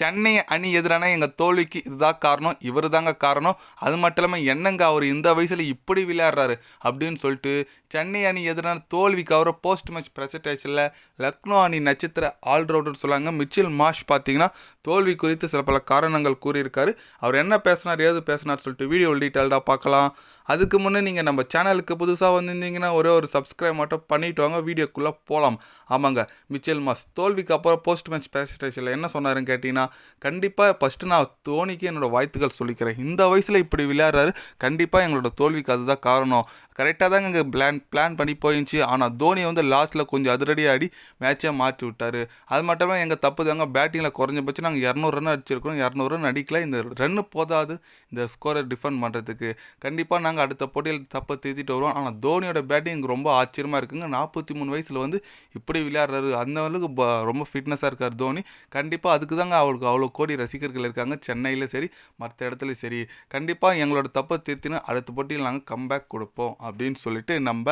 சென்னை அணி எதிரான எங்கள் தோல்விக்கு இதுதான் காரணம் இவர் தாங்க காரணம். அது மட்டும் இல்லாமல் என்னங்க அவர் இந்த வயசில் இப்படி விளையாடுறாரு அப்படின்னு சொல்லிட்டு சென்னை அணி எதிரான தோல்விக்கு அவரை போஸ்ட் மேட்ச் ப்ரெசன்டேஷனில் லக்னோ அணி நட்சத்திர ஆல்ரவுண்டர் சொல்லாங்க. மிச்சில் மாஷ் பார்த்தீங்கன்னா தோல்வி குறித்து சில பல காரணங்கள் கூறியிருக்காரு. அவர் என்ன பேசினார் ஏது பேசினார் சொல்லிட்டு வீடியோ டீட்டெயில்டாக பார்க்கலாம். அதுக்கு முன்னே நீங்கள் நம்ம சேனலுக்கு புதுசாக வந்திருந்தீங்கன்னா ஒரே ஒரு சப்ஸ்கிரைப் மட்டும் பண்ணிட்டு வாங்க. வீடியோக்குள்ளே போகலாம் ஆமாங்க மிச்சல் மாஸ் தோல்விக்கு அப்புறம் போஸ்ட் மேட்ச் ப்ரெசன்டேஷனில் என்ன சொன்னாருன்னு கேட்டிங்கன்னா கண்டிப்பாக ஃபஸ்ட்டு நான் தோனிக்கு என்னோட வாழ்த்துக்கள் சொல்லிக்கிறேன். இந்த வயசில் இப்படி விளையாடுறாரு கண்டிப்பாக எங்களோட தோல்விக்கு அதுதான் காரணம். கரெக்டாக தாங்க இங்கே பிளான் பிளான் பண்ணி போயிருந்துச்சு. ஆனால் தோனி வந்து லாஸ்ட்டில் கொஞ்சம் அதிரடி ஆடி மேட்சே மாற்றி விட்டார். அது மட்டும் இல்லாமல் எங்கள் தப்பு தாங்க. பேட்டிங்கில் குறைஞ்சபட்சம் நாங்கள் இரநூறு ரன் அடிச்சிருக்கோம். இரநூறு ரன் அடிக்கல. இந்த ரன்னு போதாது. இந்த ஸ்கோரை டிஃபெண்ட் பண்ணுறதுக்கு கண்டிப்பாக நாங்கள் அடுத்த போட்டியில் தப்பை திருத்திட்டு வருவோம். ஆனால் தோனியோட பேட்டிங் ரொம்ப ஆச்சரியமாக இருக்குங்க. நாற்பத்தி மூணு வயசில் வந்து இப்படி விளையாடுறாரு. அந்த அளவுக்கு ரொம்ப ஃபிட்னஸாக இருக்கார் தோனி. கண்டிப்பாக அதுக்கு தாங்க அவளுக்கு அவ்வளோ கோடி ரசிகர்கள் இருக்காங்க. சென்னையில் சரி மற்ற இடத்துலையும் சரி. கண்டிப்பாக எங்களோட தப்பை திருத்தினா அடுத்த போட்டியில் நாங்கள் கம்பேக் கொடுப்போம். அப்படின்னு சொல்லிட்டு நம்ம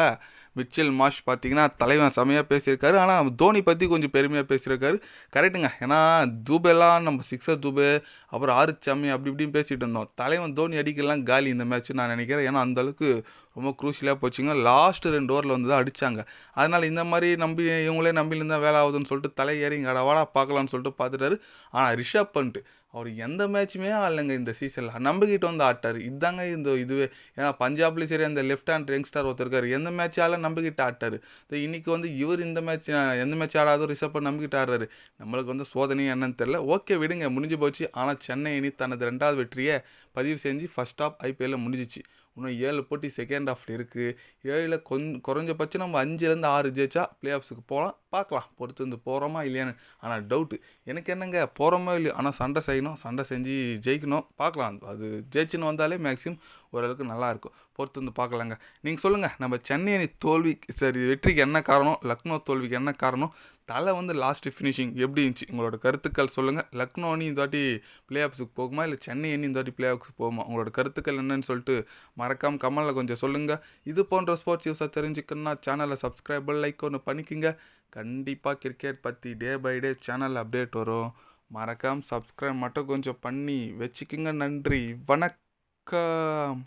மிச்சல் மாஷ் பார்த்தீங்கன்னா தலைவன் செமையாக பேசியிருக்காரு. ஆனால் தோனி பற்றி கொஞ்சம் பெருமையாக பேசியிருக்காரு. கரெக்டுங்க ஏன்னா தூபெல்லாம் நம்ம சிக்ஸர் தூபே அப்புறம் ஆறு சாமி அப்படி இப்படின்னு பேசிகிட்டு இருந்தோம். தலைவன் தோனி அடிக்கலாம் காலி இந்த மேட்ச் நான் நினைக்கிறேன். ஏன்னா அந்த அளவுக்கு ரொம்ப குரூஷியலாக போச்சுங்க. லாஸ்ட் ரெண்டு ஓவரில் வந்து தான் அடித்தாங்க அதனால் இந்த மாதிரி நம்பி இவங்களே நம்பிலிருந்தால் வேலை ஆகுதுன்னு சொல்லிட்டு தலை ஏறி அடவாடா வாடா பார்க்கலான்னு சொல்லிட்டு பார்த்துட்டாரு. ஆனால் ரிஷப் பண்ணிட்டு அவர் எந்த மேட்ச்சுமே ஆடலைங்க இந்த சீசனில் நம்பிக்கிட்டு வந்து ஆட்டார் இதாங்க இந்த இதுவே. ஏன்னா பஞ்சாப்லேயும் சரி அந்த லெஃப்ட் ஹேண்ட் யங்ஸ்டார் ஒருத்தர் இருக்கார். எந்த மேட்ச் ஆல நம்பிக்கிட்டு ஆட்டார் இன்னைக்கு வந்து இவர் இந்த மேட்ச் எந்த மேட்ச் ஆடாதோ ரிஷப் நம்பிக்கிட்டு ஆடுறாரு நம்மளுக்கு வந்து சோதனை என்னன்னு தெரில ஓகே விடுங்க முடிஞ்சு போச்சு. ஆனால் சென்னை அணி தனது ரெண்டாவது வெற்றியை பதிவு செஞ்சு ஃபஸ்ட் ஆஃப் ஐபிஎல்ல முடிஞ்சிச்சு. இன்னும் ஏழு போட்டி செகண்ட் ஹாஃபில் இருக்குது ஏழில் கொஞ்சம் குறைஞ்சபட்சம் நம்ம அஞ்சுலேருந்து ஆறு ஜெயிச்சா ப்ளே ஆஃப்ஸுக்கு போகலாம் பார்க்கலாம். பொறுத்து வந்து போகிறோமா இல்லையான்னு. ஆனால் டவுட்டு எனக்கு என்னங்க போகிறோமோ இல்லையோ? ஆனால் சண்டை செய்யணும். சண்டை செஞ்சு ஜெயிக்கணும். பார்க்கலாம். அது ஜெயிச்சுன்னு வந்தாலே மேக்ஸிமம் ஓரளவுக்கு நல்லாயிருக்கும் பொறுத்து வந்து பார்க்கலாங்க. நீங்கள் சொல்லுங்கள் நம்ம சென்னை அணி தோல்வி சரி வெற்றிக்கு என்ன காரணம்? லக்னோ தோல்விக்கு என்ன காரணம்? தலை வந்து லாஸ்ட் ஃபினிஷிங் எப்படி இருந்துச்சு? உங்களோட கருத்துக்கள் சொல்லுங்கள் லக்னோ அணி இந்த வாட்டி பிளே ஆஃப்ஸுக்கு போகுமா? இல்லை சென்னை அணி இந்த வாட்டி ப்ளே ஆஃப்ஸுக்கு போகுமா? உங்களோட கருத்துக்கள் என்னன்னு சொல்லிட்டு மறக்காமல் கமலில் கொஞ்சம் சொல்லுங்கள் இது போன்ற ஸ்போர்ட்ஸ் நியூஸாக தெரிஞ்சுக்கணும்னா சேனலை சப்ஸ்கிரைப் லைக் ஒன்று பண்ணிக்கோங்க. கண்டிப்பாக கிரிக்கெட் பற்றி day by day channel update வரும். மறக்காமல் சப்ஸ்கிரைப் மட்டும் கொஞ்சம் பண்ணி வச்சுக்கோங்க. நன்றி. வணக்கம்.